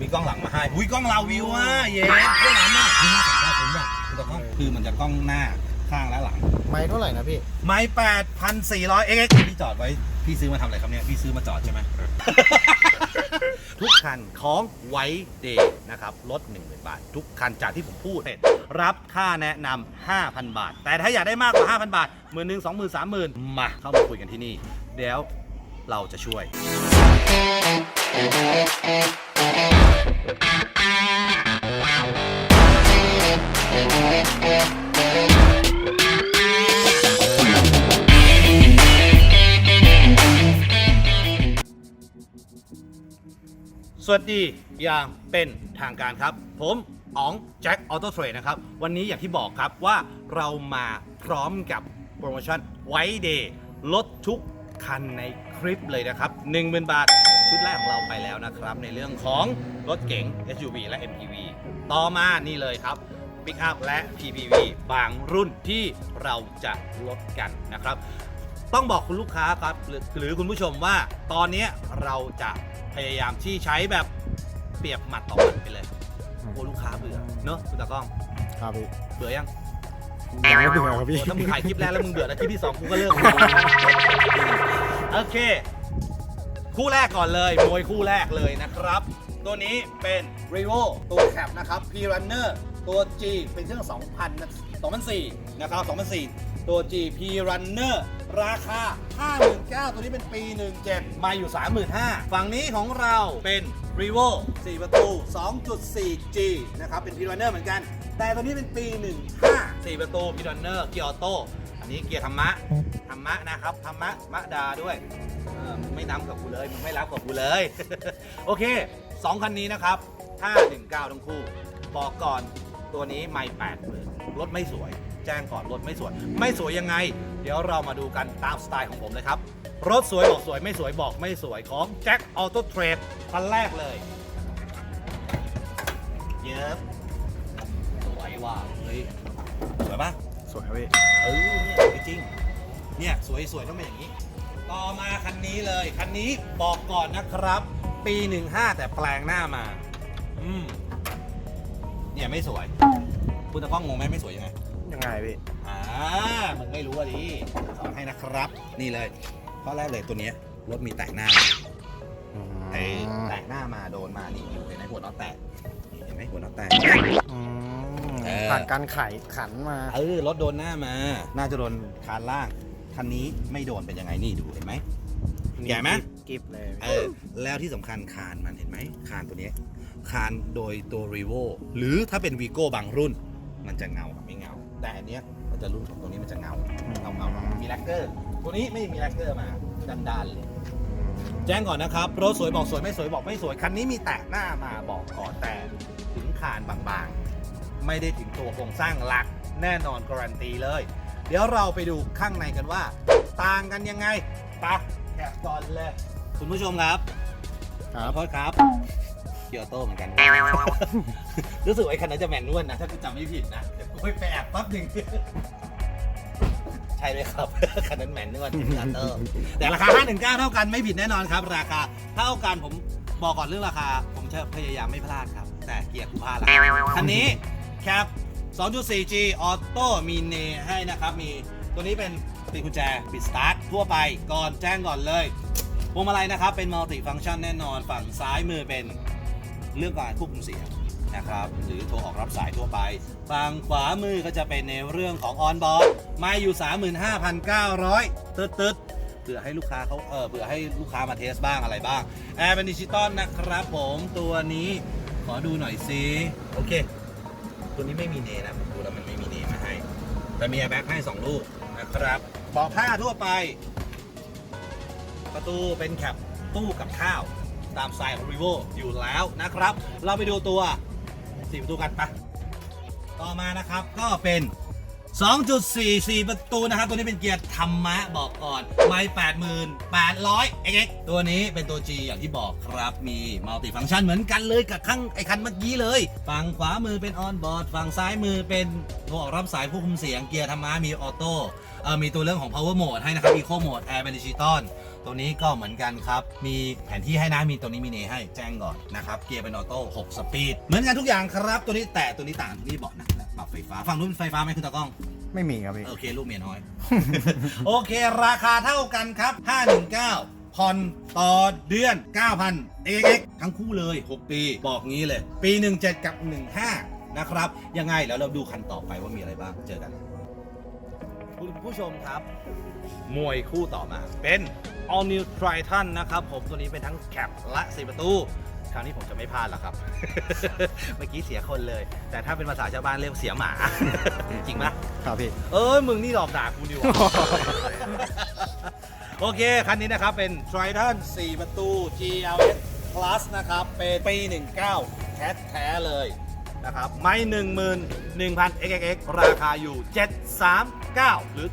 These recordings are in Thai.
มีกล้องหลังมาให้ อุ้ยกล้องเราวิวอะเย้กล้องหลังอะนี่น่าสนใจผมแบบคือแต่กล้องคือมันจะกล้องหน้าข้างและหลัง ไม้เท่าไหร่นะพี่ ไม้แปดพันสี่ร้อยเอ็กพี่จอดไว้ พี่ซื้อมาทำอะไรครับเนี่ย พี่ซื้อมาจอดใช่ไหม ทุกคันของไวเดย์นะครับลด1 0,000 บาท ทุกคันจากที่ผมพูดรับค่าแนะนำ5,000 บาท แต่ถ้าอยากได้มากกว่า 5,000 บาทหมื่นหนึ่งสองหมื่นสามหมื่นมาเข้ามาคุยกันที่นี่ เดี๋ยวเราจะช่วย สวัสดีอย่างเป็นทางการครับ ผมอ๋องแจ็คออโต้เทรดนะครับ วันนี้อย่างที่บอกครับว่าเรามาพร้อมกับโปรโมชั่นไวเดย์ลดทุก คันในคลิปเลยนะครับ 10,000 บาท ชุดแรกของเราไปแล้วนะครับ ในเรื่องของรถเก๋ง SUV และ MPV ต่อมานี่เลยครับปิกอัพและ PPV บางรุ่นที่เราจะลดกันนะครับ ต้องบอกคุณลูกค้าครับหรือหรือคุณผู้ชมว่าตอนนี้เราจะพยายามที่ใช้แบบเปรียบหมัดต่อหมัดไปเลยโอ้ลูกค้าเบื่อเนอะคุณตากล้องครับพี่เบื่อยัง ยังไม่เบื่อครับพี่ ถ้ามึงถ่ายคลิปแรกแล้วมึงเบื่อแล้วคลิปที่สองกูก็เลิกโอเค คู่แรกก่อนเลยมวยคู่แรกเลยนะครับ ตัวนี้เป็น r e v o ตัวแคปนะครับ P Runner ตัว G เป็นเครื่อง 2000นะ2004 นะครับ 2004 ตัว G P Runner ราคา 59,000ตัวนี้เป็นปี 17 มาอยู่ 35,000ฝั่งนี้ของเราเป็น r e v o 4 ประตู 2.4G นะครับ เป็น P Runner เหมือนกัน แต่ตัวนี้เป็นปี 15 4 ประตู P Runner เกียร์ออโต้อันนี้เกียร์ธรรมะธรรมะนะครับธรรมะมะดาด้วยมึงไม่น้ำกับกูเลยมึงไม่รับกับกูเลย โอเคสองคันนี้นะครับ 519 ทั้งคู่ บอกก่อนตัวนี้ไม่แปดหมื่นรถไม่สวย แจ้งก่อนรถไม่สวย ไม่สวยยังไง เดี๋ยวเรามาดูกันตามสไตล์ของผมเลยครับ รถสวยบอกสวยไม่สวยบอกไม่สวยของ Jack Auto Trade คันแรกเลย เยอะสวยว่ะเฮ้ยสวยปะสวยครับพี่เออเนี่ยสวยจริง เนี่ยสวยสวยต้องเป็นอย่างนี้ ต่อมาคันนี้เลยคันนี้บอกก่อนนะครับ ปี 15 แต่แปลงหน้ามา อืมเนี่ยไม่สวย คุณตะกล้องงงไหมไม่สวยยังไง ยังไงพี่อ่ามึงไม่รู้อะดิสอนให้นะครับ นี่เลยข้อแรกเลยตัวเนี้ยรถมีแตกหน้าไอ้แตกหน้ามาโดนมานี่อยู่เห็นไหมหัวน็อตแตกนี่เห็นไหมหัวน็อตแตกอืมเออ ผ่านการไขขันมาเออรถโดนหน้ามา น่าจะโดนคานล่างคันนี้ไม่โดนเป็นยังไงนี่ดูเห็นไหม ใหญ่ไหม กิบเลยเออแล้วที่สำคัญคานมันเห็นไหมคานตัวเนี้ยคานโดยตัว r ีโวหรือถ้าเป็นวีโก้บางรุ่น มันจะเงากับไม่เงา แต่อันเนี้ยมันจะรุ่นของตัวนี้มันจะเงาเงาเงาๆมีแลกเกอร์ ตัวนี้ไม่มีแลกเกอร์มาดันดานๆเลยแจ้งก่อนนะครับ รถสวยบอกสวยไม่สวยบอกไม่สวย คันนี้มีแตกหน้ามาบอกก่อนแต่ถึงคานบางๆ ไม่ได้ถึงตัวโครงสร้างหลักแน่นอนการันตีเลย เดี๋ยวเราไปดูข้างในกันว่า ต่างกันยังไงปะแกะก่อนเลย คุณผู้ชมครับคขรัอบโทษครับเกียวโต้เหมือนกัน รู้สึกว่าไอ้คันนั้นจะแมนนวลนะ ถ้ากูจำไม่ผิดนะเดี๋ยวกูไปแอบแปั๊บหนึ่งใช่เลยครับ คันนั้นแมนนวลเป็นคันเตอร์แต่ราคา 519 เท่ากันไม่ผิดแน่นอนครับ ราคาเท่ากันผมบอกก่อนเรื่องราคา ผมจะพยายามไม่พลาดครับ แต่เกียร์กูพลาดละคันนี้แคป 2.4G ออโต้มีเนให้นะครับ มีตัวนี้เป็นปิดกุญแจปิดสตาร์ททั่วไปก่อนแจ้งก่อนเลยพวงมาลัยนะครับ เป็นมัลติฟัง c t ชันแน่นอนฝั่งซ้ายมือเป็น เรื่องการควบคุมเสียงนะครับหรือโทรออกรับสายทั่วไปฝั่งขวามือก็จะเป็นในเรื่องของออนบอร์ดไม่อยู่ 35,900 ตึ๊ดตึ๊ดเผื่อให้ลูกค้าเขาเออเผื่อให้ลูกค้ามาเทสบ้างอะไรบ้างแอร์เป็นดิจิตอลนะครับผมตัวนี้ขอดูหน่อยสิโอเค ตัวนี้ไม่มีเนนะผมดูแล้วมันไม่มีเนมาให้ แต่มีแอร์แบ็กให้ 2 ลูกนะครับเบอกผ้าทั่วไป ประตูเป็นแคปตู้กับข้าว ตามสไตล์ของ r ีโวอยู่แล้วนะครับ เราไปดูตัวสี่ประตูกันปะต่อมานะครับก็เป็น 2.44 ประตูนะครับ ตัวนี้เป็นเกียร์ธรรมะบอกก่อน ไม่ 88,800 x ตัวนี้เป็นตัว G อย่างที่บอกครับ มีมัลติฟัง c t ชันเหมือนกันเลยกับข้างไอคันเมื่อกี้เลย ฝั่งขวามือเป็นออนบอร์ด ฝั่งซ้ายมือเป็นโทรออกรับสายควบคุมเสียง เกียร์ธรรมะมีออโต้ เอ่อ มีตัวเรื่องของ power mode ให้นะครับ eco mode air เป็นดิจิตอลตัวนี้ก็เหมือนกันครับ มีแผนที่ให้นะ มีตัวนี้มีเนให้แจ้งก่อนนะครับ เกียร์เป็นออโต้ 6 สปีด เหมือนกันทุกอย่างครับ ตัวนี้แต่ตัวนี้ต่างตัวนี้บอกนะ ปรับไฟฟ้าฝั่งนู้นเป็นไฟฟ้าไหมคุณตากล้อง ไม่มีครับพี่โอเคลูกเมียน้อย โอเค ราคาเท่ากันครับ 519ผ่อนต่อเดือน 9,000 x ทั้งคู่เลย 6 ปี บอกงี้เลย ปี 17 กับ 15 นะครับ ยังไงแล้วเราดูคันต่อไปว่ามีอะไรบ้าง เจอกัน คุณผู้ชมครับ มวยคู่ต่อมา เป็น All New Triton นะครับ ผมตัวนี้เป็นทั้งแคปและสีประตู คราวนี้ผมจะไม่พลาดแล้วครับ เมื่อกี้เสียคนเลย แต่ถ้าเป็นภาษาชาวบ้านเรียกเสียหมา จริงปะครับพี่ เอ้ยมึงนี่หลอกด่ากูดีกว่า โอเค คันนี้นะครับ เป็น Triton 4 ประตู GLS Plus นะครับ เป็นปี 19 แท้แท้ๆเลยนะครับ ไม่11,000 xxx ราคาอยู่ 739 หรือ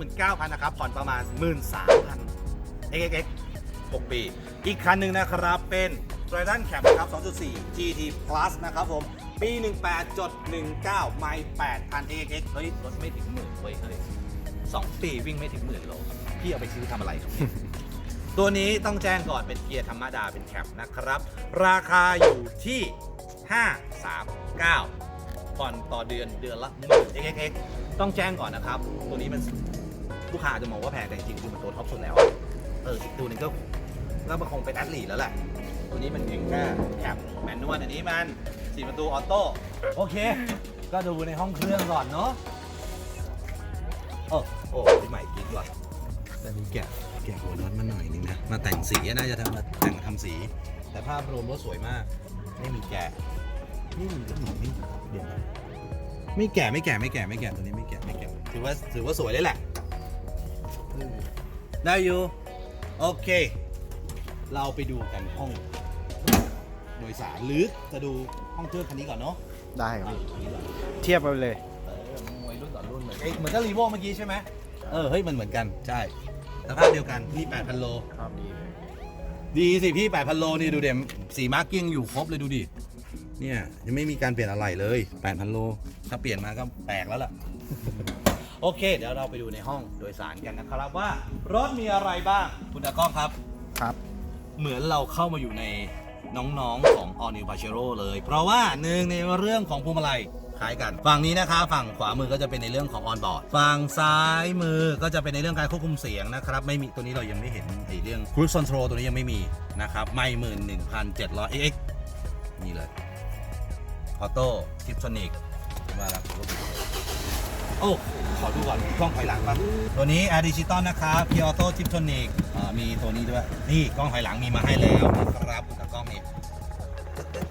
739,000 นะครับ ผ่อนประมาณ 13,000 xxx 6 ปี อีกคันหนึ่งนะครับเป็น Triton Cap นะครับ 2.4 GT Plus นะครับผม ปี 18จด19 ไม่8,000 xxx เฮ้ยรถไม่ถึงหมื่นเว้ยเฮ้ยสองปีวิ่งไม่ถึงหมื่นโลครับพี่เอาไปซื้อทำอะไรครับ ตัวนี้ต้องแจ้งก่อนเป็นเกียร์ธรรมดาเป็นแคปนะครับ ราคาอยู่ที่ 539ผ่อนต่อเดือนเดือนละ1 xxx ต้องแจ้งก่อนนะครับ ตัวนี้มันลูกค้าจะมองว่าแพงแต่จริงๆคือมันตัวท็อปสุดแล้ว เอออีกตัวหนึงก็ก็มันคงเป็นแอดลีแล้วแหละ ตัวนี้มันเพียงแค่แคปแมนนวลอันนี้มันสี่ประตูออโต้โอเค ก็ดูในห้องเครื่องก่อนเนาะโอ้โอ้พี่ใหม่กิ๊กว่ะแต่มีแกะแกะหัวน็อตมาหน่อยนึงนะ มาแต่งสีน่าจะทำมาแต่งทำสี แต่ภาพรวมรถสวยมาก ไม่มีแกะนี่มันก็เหมือนไม่เดี๋ยวนะไม่แกะไม่แกะไม่แกะไม่แกะตัวนี้ไม่แกะไม่แกะถือว่าถือว่าสวยเลยแหละได้อยู่ โอเค เราไปดูกันห้อง โดยสารหรือจะดูห้องเครื่องคันนี้ก่อนเนาะได้ครับอะพี่คันนี้ก่อนเทียบไปเลย เออมวยรุ่นต่อรุ่นเหมือนเอ้ยเหมือนกับรีโวเมื่อกี้ใช่ไหมเออเฮ้ยมันเหมือนกันใช่สภาพเดียวกันนี่8,000โลครับดีเลยดีสิพี่ 8,000 โลนี่ดูเด่มสีมาร์กิ้งอยู่ครบเลยดูดิ เนี่ยยังไม่มีการเปลี่ยนอะไรเลย 8,000 โล ถ้าเปลี่ยนมาก็แปลกแล้วล่ะ โอเค เดี๋ยวเราไปดูในห้องโดยสารกันนะครับว่ารถมีอะไรบ้าง คุณตากล้องครับ ครับ เหมือนเราเข้ามาอยู่ใน น้องๆของ All New Pajero เลย เพราะว่าหนึ่งในเรื่องของพวงมาลัยคล้ายกัน ฝั่งนี้นะคะฝั่งขวามือก็จะเป็นในเรื่องของ On Board ฝั่งซ้ายมือก็จะเป็นในเรื่องการควบคุมเสียงนะครับ ไม่มีตัวนี้เรายังไม่เห็นไอ้เรื่อง Cruise Control ตัวนี้ยังไม่มีนะครับไม่หมื่นหนึ่งพันเจ็ดร้อย x นี่เลยออโต้ทิปโทนิกมาแล้วโอ้ขอดูก่อนกล้องถอยหลังป่ะตัวนี้ Air Digital นะครับ P Auto Tip Tonic อ่า มีตัวนี้ด้วย นี่กล้องถอยหลังมีมาให้แล้วนะครับคุณตากล้องนี่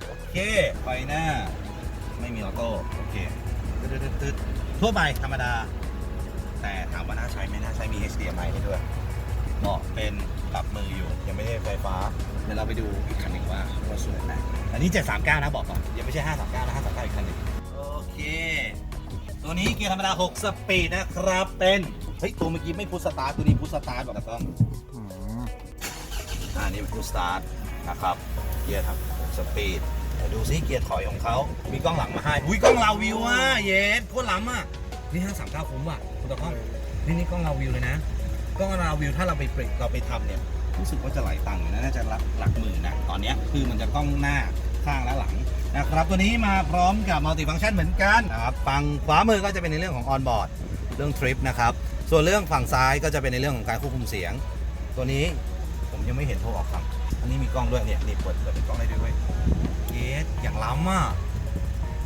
โอเคไฟหน้า ไม่มีออโต้โอเคตึ๊ดตึ๊ดตึ๊ดทั่วไปธรรมดา แต่ถามว่าน่าใช้ไหมน่าใช้มี HDMI ให้ด้วยเบาะเป็นปรับมืออยู่ ยังไม่ได้ไฟฟ้า เดี๋ยวเราไปดูอีกคันหนึ่งว่าว่าสวยไหมอันนี้ 739 นะบอกก่อนยังไม่ใช่ 539 นะ 539 อีกคันหนึ่งโอเค ตัวนี้เกียร์ธรรมดา 6 สปีดนะครับเป็น เฮ้ย ตัวเมื่อกี้ไม่พุชสตาร์ตัวนี้พุชสตาร์ทบอกนะต้องอืม อ่านี่เป็นพุชสตาร์ทนะครับเกียร์ครับสปีดเดี๋ยวดูซิเกียร์ถอยของเขา มีกล้องหลังมาให้ อุ้ยกล้องลาววิวอะ เย็ดโคตรล้ำอะ นี่539คุ้มอะคุณตากล้อง นี่นี่กล้องลาววิวเลยนะ กล้องลาววิวถ้าเราไปเปลี่ยนเราไปทำเนี่ย รู้สึกว่าจะหลายตังค์นะ น่าจะหลักหลักหมื่นนะ ตอนเนี้ยคือมันจะกล้องหน้าข้างและหลังนะครับตัวนี้มาพร้อมกับมัลติฟัง c t ชันเหมือนกันนะครับฝั่งขวามือก็จะเป็นในเรื่องของออนบอร์ดเรื่องทริปนะครับ ส่วนเรื่องฝั่งซ้ายก็จะเป็นในเรื่องของการควบคุมเสียง ตัวนี้ ยังไม่เห็นโทรออกฝั่งอันนี้มีกล้องด้วยเนี่ยนี่เปิดเปิดเป็นกล้องได้ด้วยเวยเยสอย่างล้ำอะ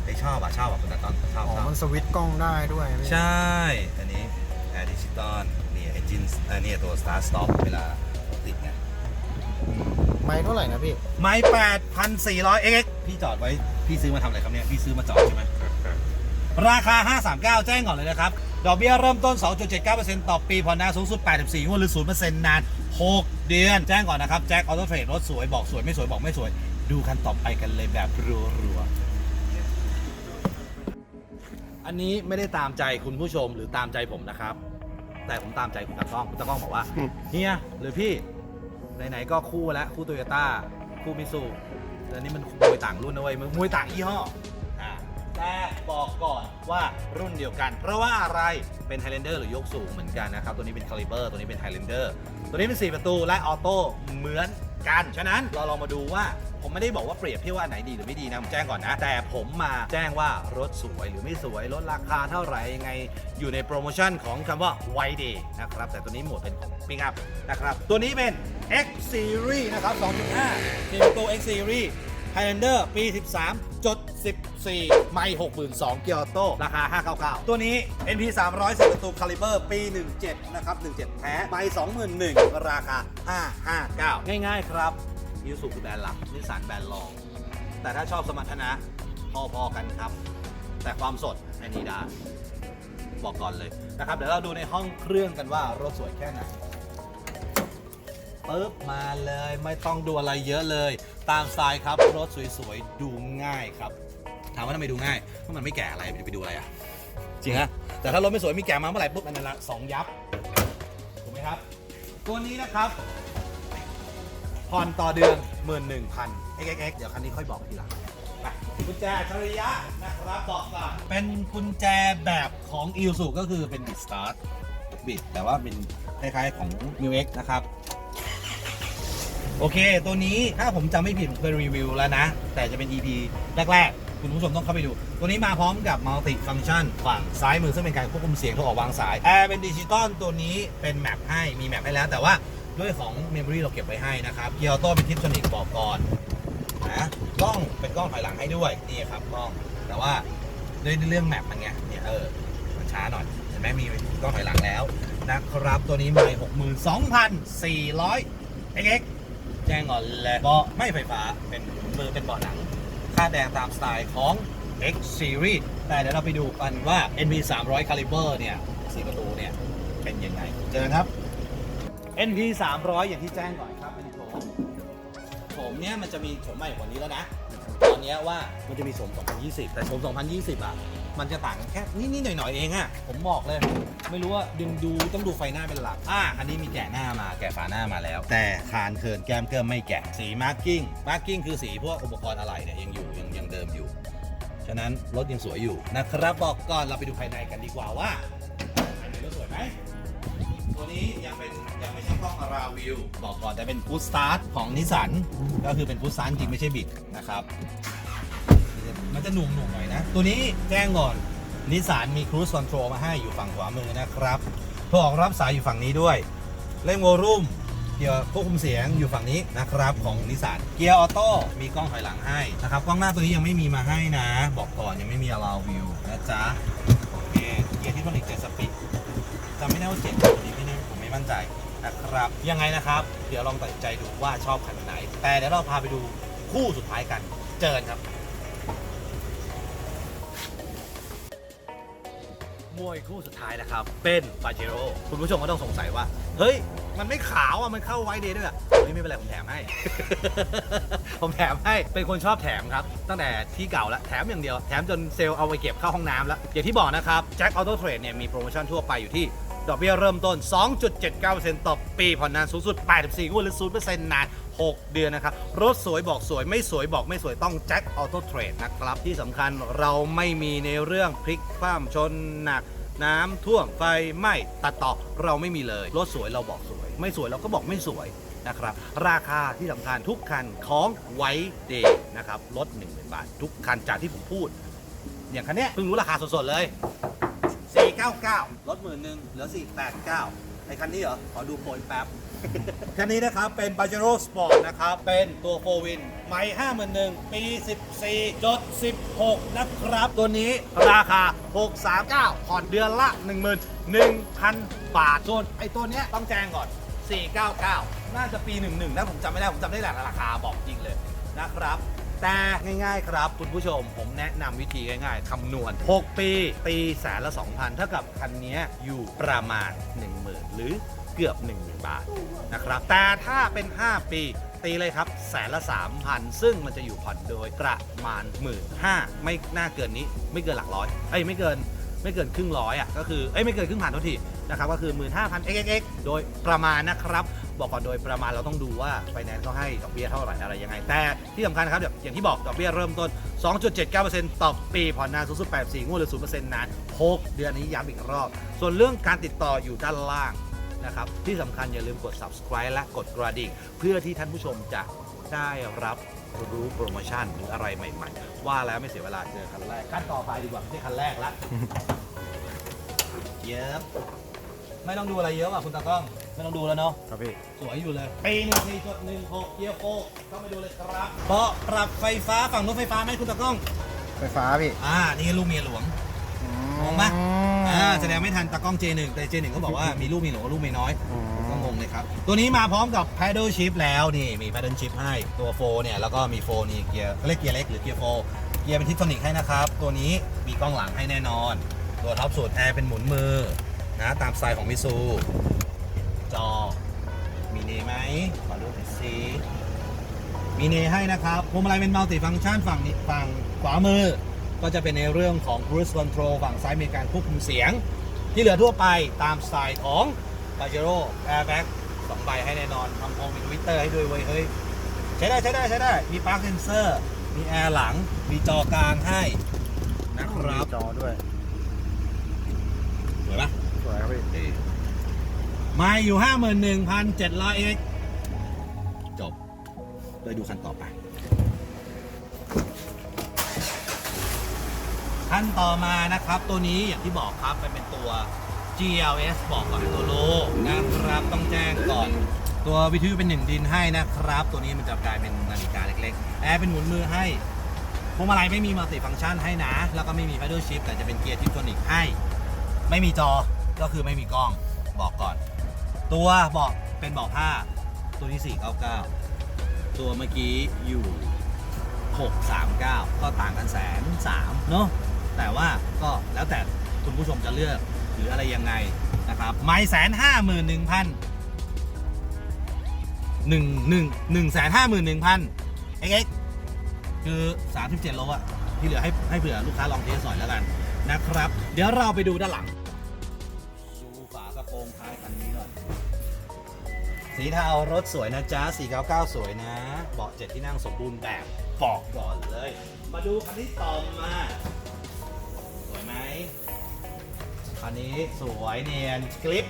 ไอชอบอะชอบอะคุณตาตอนชอบอ๋อชอบมันสวิตช์กล้องได้ด้วยพี่ใช่ อันนี้ Air Digital นี่ Engine อันนี้ตัว Start Stop เวลาติดไงไม่เท่าไหร่นะพี่ ไม่8,400 x พี่จอดไว้ พี่ซื้อมาทำอะไรครับเนี่ย พี่ซื้อมาจอดใช่ไหม ราคา 539 แจ้งก่อนเลยนะครับ ดอกเบี้ยเริ่มต้น 2.79%ต่อปี ผ่อนนานสูงสุด 84งวดหรือ 0%นาน 6 เดือน แจ้งก่อนนะครับ แจ็คออโต้เทรดรถสวย บอกสวยไม่สวยบอกไม่สวย ดูคันต่อไปกันเลยแบบรัวๆ อันนี้ไม่ได้ตามใจคุณผู้ชมหรือตามใจผมนะครับ แต่ผมตามใจคุณตากล้องคุณตากล้องบอกว่าอืมเฮียหรือพี่ ไหนๆก็คู่แล้วคู่โตโยต้าคู่มิซูแต่นี่มันมวยต่างรุ่นนะเว้ยมวยต่างยี่ห้ออ่า แต่บอกก่อนว่ารุ่นเดียวกัน เพราะว่าอะไรเป็น Highlander หรือยกสูงเหมือนกันนะครับ ตัวนี้เป็น Caliber ตัวนี้เป็น Highlander ตัวนี้เป็น 4 ประตูและออโต้เหมือนกัน ฉะนั้นเราลองมาดูว่าผมไม่ได้บอกว่าเปรียบเทียบว่าไหนดีหรือไม่ดีนะผมแจ้งก่อนนะ แต่ผมมาแจ้งว่ารถสวยหรือไม่สวยลดราคาเท่าไหร่ยังไง อยู่ในโปรโมชั่นของคำว่า White Day นะครับ แต่ตัวนี้หมวดเป็นของ Ping Up นะครับ ตัวนี้เป็น X Series นะครับ 2.5สี่ประตู X Series Highlander ปี 13 จด 10 4 ไม่ 62เกียร์ออโต้ราคา 599 ตัวนี้ NP 300สิประตู Caliber ปี 17 นะครับ 17 แท้ไม่21,000 ราคา 559 ง่ายๆครับยูสุคือแบรนด์หลักนิสสันแบรนด์รอง แต่ถ้าชอบสมรรถนะพอๆกันครับ แต่ความสดอันนี้ด้บอกก่อนเลยนะครับ เดี๋ยวเราดูในห้องเครื่องกันว่ารถสวยแค่ไหนปึ๊บมาเลยไม่ต้องดูอะไรเยอะเลย ตามสไตล์ครับ รถสวยๆ ดูง่ายครับ ถามว่าทำไมดูง่ายเพราะมันไม่แก่อะไรจะไปดูอะไรอะจริงฮะแต่ถ้ารถไม่สวยมีแก่มาเมื่อไหร่ปุ๊บอันนั้นละสองยับถูกไหมครับ ตัวนี้นะครับผ่อนต่อเดือนหมื่นหนึ่งพัน xxx เดี๋ยวคันนี้ค่อยบอกทีหลังไปกุญแจอัจฉริยะนะครับบอกก่อนเป็นกุญแจแบบของ i l s u ก็คือเป็นบิดสตาร์ทบิดแต่ว่าเป็นคล้ายๆของ m i x นะครับ โอเค ตัวนี้ถ้าผมจำไม่ผิดผมเคยรีวิวแล้วนะ แต่จะเป็น EP แรก ๆ คุณผู้ชมต้องเข้าไปดู ตัวนี้มาพร้อมกับ Multi Function ฝั่งซ้ายมือซึ่งเป็นการควบคุมเสียงโทรออกวางสายแอร์เป็นดิจิตอลตัวนี้เป็นแมปให้มีแมปให้แล้ว แต่ว่าด้วยของ Memory เราเก็บไว้ให้นะครับเกียร์โต้เป็นทิปโทนิกบอกก่อนนะกล้องเป็นกล้องถอยหลังให้ด้วยนี่ครับกล้องแต่ว่าด้วยเรื่องแมปมันไงเนี่ยเออมันช้าหน่อยเห็นไหมมีกล้องถอยหลังแล้วนะครับตัวนี้ไม่หกหมื่นสองพันสี่ร้อย xx แจ้งก่อนเลยเบาะไม่ไฟฟ้าเป็นมือเป็นเบาะหนัง ค่าแดงตามสไตล์ของ X Series แต่เดี๋ยวเราไปดูกันว่า NV 300 Caliber เนี่ยสีประตูเนี่ย เป็นยังไง เจอกันครับ NV 300 อย่างที่แจ้งก่อนครับอันนี้โฉมโฉมเนี่ยมันจะมีโฉมใหม่กว่านี้แล้วนะ ตอนนี้ว่ามันจะมีโฉม2020 แต่โฉม2020 อะ มันจะต่างกันแค่นิดๆหน่อยๆเองอะผมบอกเลย ไม่รู้ว่าดึงดูต้องดูไฟหน้าเป็นหลักอะอันนี้มีแกะหน้ามาแกะฝาหน้ามาแล้ว แต่คานเคินแก้มเกิมไม่แกะสีมาร์กิ้งมาร์กิ้งคือสีพวกอุปกรณ์อะไรเนี่ยยังอยู่ยังยังเดิมอยู่ ฉะนั้นรถยังสวยอยู่นะครับบอกก่อนเราไปดูภายในกันดีกว่าว่าภายในรถสวยไหมตัวนี้ยังเป็นยังไม่ใช่กล้องราวิวบอกก่อนแต่เป็นฟูดสตาร์ทของนิสันก็คือเป็นฟูดสตาร์ทจริงไม่ใช่บิดนะครับ มันจะหน่วงหน่วงๆหน่อยนะ ตัวนี้แจ้งก่อนนิสสันมีครู e คอนโทรลมาให้อยู่ฝั่งขวามือนะครับโทรออกรับสายอยู่ฝั่งนี้ด้วยเร่งโวลุ่มเกียร์ควบคุมเสียงอยู่ฝั่งนี้นะครับของนิสสันเกียร์ออโต้มีกล้องถอยหลังให้นะครับกล้องหน้าตัวนี้ยังไม่มีมาให้นะ บอกก่อนยังไม่มี allow view นะจ๊ะโอเคเกียร์ที่ทอนิกเจ็ดสปีดจำไม่ได้ว่าเจ็ดตัวนี้ไม่แน่ผมไม่มั่นใจนะครับยังไงนะครับ เดี๋ยวลองตัดใจดูว่าชอบคันไหน แต่เดี๋ยวเราพาไปดูคู่สุดท้ายกัน เจอกันครับ มวยคู่สุดท้ายนะครับ เป็นปาเจโร่คุณผู้ชมก็ต้องสงสัยว่า เฮ้ย มันไม่ขาวอะ มันเข้าไวท์เดย์ด้วยอะเฮ้ยไม่เป็นไร ผมแถมให้ ผมแถมให้ เป็นคนชอบแถมครับ ตั้งแต่ที่เก่าแล้ว แถมอย่างเดียว แถมจนเซลล์เอาไปเก็บเข้าห้องน้ำแล้ว อย่างที่บอกนะครับแจ็คออโต้เทรดเนี่ยมีโปรโมชั่นทั่วไปอยู่ที่ ดอกเบี้ยเริ่มต้น 2.79%ต่อปีผ่อนนานสูงสุด 84 งวดหรือ 0%นาน 6 เดือนนะครับ รถสวยบอกสวยไม่สวยบอกไม่สวยต้องแจ็คออโต้เทรดนะครับ ที่สำคัญเราไม่มีในเรื่องพลิกคว่ำชนหนักน้ำท่วมไฟไหม้ตัดต่อเราไม่มีเลย รถสวยเราบอกสวย ไม่สวยเราก็บอกไม่สวยนะครับ ราคาที่สำคัญทุกคันของไวเดย์นะครับลด 10,000 บาท ทุกคันจากที่ผมพูด อย่างคันนี้เพิ่งรู้ราคาสดๆเลย 499 ลดหมื่นหนึ่งเหลือ 489ไอคันนี้เหรอ ขอดูโพยแป๊บ คันนี้นะครับ เป็น Pajero Sport นะครับ เป็นตัวโฟวินไม้51,000ปี 14จด16 นะครับ ตัวนี้ราคา 639ผ่อนเดือนละ 11,000 บาทส่วนไอตัวเนี้ยต้องแจ้งก่อน 499 น่าจะปี 11นะผมจำไม่ได้ ผมจำได้แหละราคาบอกจริงเลยนะครับ แต่ง่ายๆครับ คุณผู้ชมผมแนะนำวิธีง่ายๆคำนวณ 6 ปี ปีแสนละ 2,000 เท่ากับคันนี้อยู่ประมาณ 10,000 หรือเกือบ 10,000 บาทนะครับ แต่ถ้าเป็น 5 ปีตีเลยครับแสนละ3,000 ซึ่งมันจะอยู่ผ่อนโดยประมาณ 1 5ื่นไม่น่าเกินนี้ไม่เกินหลักร้อยเอ้ยไม่เกินไม่เกินครึ่งร้อยอะก็คือเอ้ยไม่เกินครึ่งพันทุกทีนะครับก็คือ 15,000 xxx โดยประมาณนะครับ บอกก่อนโดยประมาณเราต้องดูว่าไฟแนนซ์เขาให้ดอกเบี้ยเท่าไหร่อะไรยังไง แต่ที่สำคัญครับอย่างที่บอกดอกเบี้ยเริ่มต้น 2.79%ต่อปีผ่อนนานสูงสุด84งวดหรือ0%นาน6เดือนนี้ย้ำอีกรอบ ส่วนเรื่องการติดต่ออยู่ด้านล่างนะครับที่สำคัญอย่าลืมกด subscribe และกดกระดิ่ง เพื่อที่ท่านผู้ชมจะได้รับรู้โปรโมชั่นหรืออะไรใหม่ๆ ว่าแล้วไม่เสียเวลาเจอคันแรกคันต่อไปดีกว่าไม่ใช่คันแรกละ เยอะไม่ต้องดูอะไรเยอะอะคุณตากล้อง ไม่ต้องดูแล้วเนาะ ครับพี่ สวยอยู่เลย ปีหนึ่งสี่จุดหนึ่งหกเกียร์โฟเข้ามาดูเลยครับเบาะปรับไฟฟ้าฝั่งนู้นไฟฟ้าไหมคุณตากล้อง ไฟฟ้าพี่อ่า นี่ลูกเมียหลวงงงปะ อ่า แสดงไม่ทันตากล้อง J1 แต่ J1 เขาบอกว่ามีลูกเมียหลวงกับลูกเมียน้อย อืม ก็งงเลยครับ ตัวนี้มาพร้อมกับ paddle shift แล้วนี่ มี paddle shift ให้ตัวโฟเนี่ย แล้วก็มีโฟนี่เกียร์เขาเรียกเกียร์เล็กหรือเกียร์โฟเกียร์เป็นทิปโทนิกให้นะครับ ตัวนี้มีกล้องหลังให้แน่นอน ตัวท็อปสุดแอร์เป็นหมุนมือนะตามสไตล์ของมิซู จอ มีเนไหมขอดูหน่อยสิมีเนให้นะครับพวงมาลัยเป็นมัลติฟังก์ชันฝั่งนี้ฝั่งขวามือ ก็จะเป็นในเรื่องของ cruise control ฝั่งซ้ายมีการควบคุมเสียง ที่เหลือทั่วไปตามสไตล์ของ Pajero Airbag สองใบให้แน่นอนทำโพงมีทวิตเตอร์ให้ด้วยเว้ยเฮ้ยใช้ได้ใช้ได้ใช้ได้ มีปลั๊กเซนเซอร์ มีแอร์หลัง มีจอกลางให้นะครับมีจอด้วย สวยปะสวยครับพี่ มาอยู่51,700เองจบเลยดูคันต่อไปขั้นต่อมานะครับ ตัวนี้อย่างที่บอกครับมันเป็นตัว GLS บอกก่อนตัวโลนะครับต้องแจ้งก่อน ตัววิทยุเป็นหนึ่งดินให้นะครับ ตัวนี้มันจะกลายเป็นนาฬิกาเล็กๆ แอร์เป็นหมุนมือให้พวงมาลัยไม่มีมัลติฟังก์ชันให้นะ แล้วก็ไม่มี paddle shift แต่จะเป็นเกียร์ทิปโทนิกให้ ไม่มีจอก็คือไม่มีกล้องบอกก่อน ตัวเบาะเป็นเบาะผ้า ตัวที่ 499 ตัวเมื่อกี้อยู่ 639 ก็ต่างกันแสนสามเนาะแต่ว่าก็แล้วแต่คุณผู้ชมจะเลือกหรืออะไรยังไงนะครับไม่แสนห้าหมื่นหนึ่งพันหนึ่งหนึ่งหนึ่งแสนห้าหมื่นหนึ่งพันเอ็กคือ37โลอะที่เหลือให้ให้เผื่อลูกค้าลองเทสหน่อยแล้วกันนะครับ เดี๋ยวเราไปดูด้านหลัง ดูฝากระโปรงท้ายคันนี้หน่อย สีเทารถสวยนะจ๊ะ 499 สวยนะ เบาะเจ็ดที่นั่งสมบูรณ์แบบบอกก่อนเลย มาดูคันที่ต่อมา สวยไหมคันนี้สวยเนียนกลิป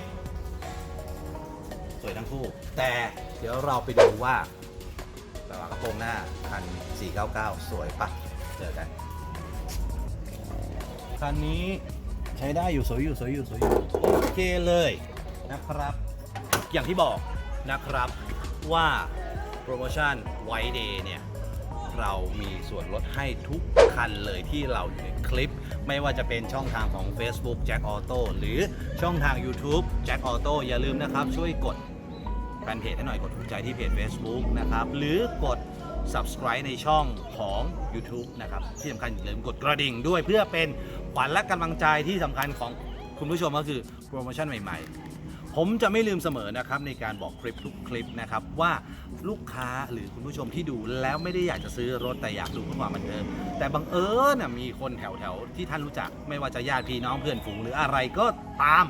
สวยทั้งคู่ แต่เดี๋ยวเราไปดูว่าฝากระโปรงหน้าคัน 499 สวยปะเจอกัน คันนี้ใช้ได้อยู่สวยอยู่สวยอยู่สวยอยู่ โอเคเลยนะครับ อย่างที่บอก นะครับว่าโปรโมชั่นไวเดย์เนี่ยเรามีส่วนลดให้ทุกคันเลยที่เราอยู่ในคลิป ไม่ว่าจะเป็นช่องทางของ Facebook Jack Auto หรือช่องทาง YouTube Jack Auto อย่าลืมนะครับ ช่วยกดแฟนเพจให้หน่อยกดถูกใจที่เพจ Facebook นะครับ หรือกด subscribe ในช่องของ YouTube นะครับ ที่สำคัญอย่าลืมกดกระดิ่งด้วยเพื่อเป็นขวัญและกำลังใจที่สำคัญของคุณผู้ชมก็คือโปรโมชั่นใหม่ ๆ ผมจะไม่ลืมเสมอนะครับในการบอกคลิปทุกคลิปนะครับว่าลูกค้าหรือคุณผู้ชมที่ดูแล้วไม่ได้อยากจะซื้อรถแต่อยากดูเพื่อความบันเทิงแต่บังเอิญน่ะมีคนแถวๆที่ท่านรู้จัก ไม่ว่าจะญาติพี่น้องเพื่อนฝูงหรืออะไรก็ตาม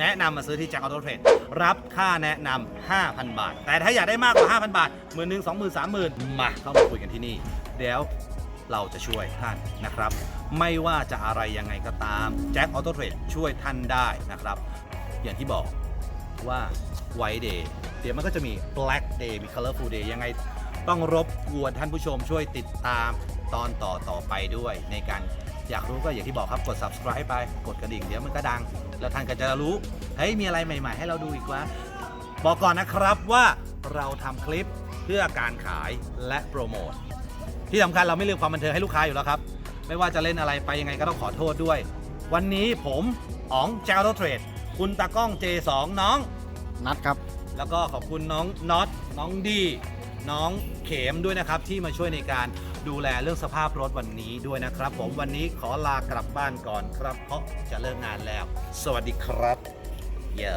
แนะนำมาซื้อที่แจ็คออโต้เทรดรับค่าแนะนำ5,000 บาท แต่ถ้าอยากได้มากกว่า 5,000 บาทหมื่นหนึ่งสองหมื่นสามหมื่นมาเข้ามาคุยกันที่นี่เดี๋ยวเราจะช่วยท่านนะครับ ไม่ว่าจะอะไรยังไงก็ตามแจ็คออโต้เทรดช่วยท่านได้นะครับ อย่างที่บอกว่า White Day เดี๋ยวมันก็จะมี Black Day มี Colorful Day ยังไงต้องรบกวนท่านผู้ชมช่วยติดตามตอนต่อต่อไปด้วย ในการอยากรู้ก็อย่างที่บอกครับกด subscribe ไปกดกระดิ่งเดี๋ยวมันก็ดัง แล้วท่านก็จะรู้ เฮ้ย มีอะไรใหม่ ๆ ให้เราดูอีกว่าบอกก่อนนะครับว่าเราทำคลิปเพื่อการขายและโปรโมทที่สำคัญเราไม่ลืมความบันเทิงให้ลูกค้าอยู่แล้วครับ ไม่ว่าจะเล่นอะไรไปยังไงก็ต้องขอโทษด้วย วันนี้ผมอ๋องแจ o โตเทรด คุณตากล้อง J2 น้อง นัดครับ แล้วก็ขอบคุณน้องน็อตน้องดี น้องเขมด้วยนะครับ ที่มาช่วยในการดูแลเรื่องสภาพรถวันนี้ด้วยนะครับ ผมวันนี้ขอลากลับบ้านก่อนครับ เพราะจะเลิกงานแล้ว สวัสดีครับเย้